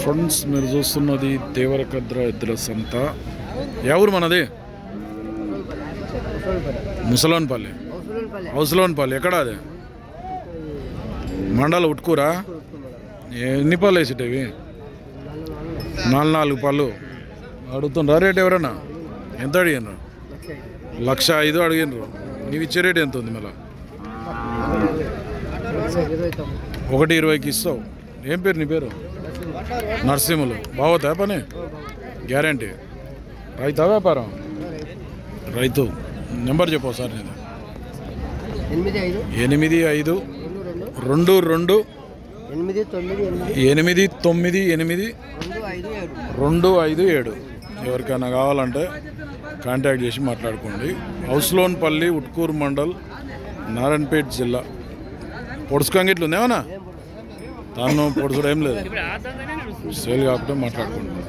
Friends మీరు చూస్తున్నది దేవరకద్ర ఎద్దుల సంత. ఎవరు మనది? ముసలోన్పల్లి. హౌస్లోన్పల్లి ఎక్కడ అది? మండల ఉట్కూరా? ఎన్ని పళ్ళు వేసేటివి? నాలుగు నాలుగు పళ్ళు. అడుగుతుండ్రా రేట్ ఎవరన్నా? ఎంత అడిగినారు లక్ష ఐదు అడిగినారు నీవు ఇచ్చే రేట్ ఎంత ఉంది మళ్ళీ? ఒకటి ఇరవైకి ఇస్తావు. ఏం పేరు నీ పేరు? నరసింహులు. బాగోతా పని? గ్యారంటీ. రైతా వ్యాపారం? రైతు. నెంబర్ చెప్పు సార్ నేను ఎనిమిది ఐదు. రెండు రెండు. ఎనిమిది తొమ్మిది ఎనిమిది. రెండు ఐదు ఏడు. ఎవరికైనా కావాలంటే కాంటాక్ట్ చేసి మాట్లాడుకోండి. హౌస్లోన్పల్లి ఉట్కూరు మండల్ నారాయణపేట జిల్లా. పొడుచుకంగిట్లు ఉందేమన్నా తాను పొడుచుడు ఏం లేదు. సేల్ కాకుండా మాట్లాడుకుంటున్నాను.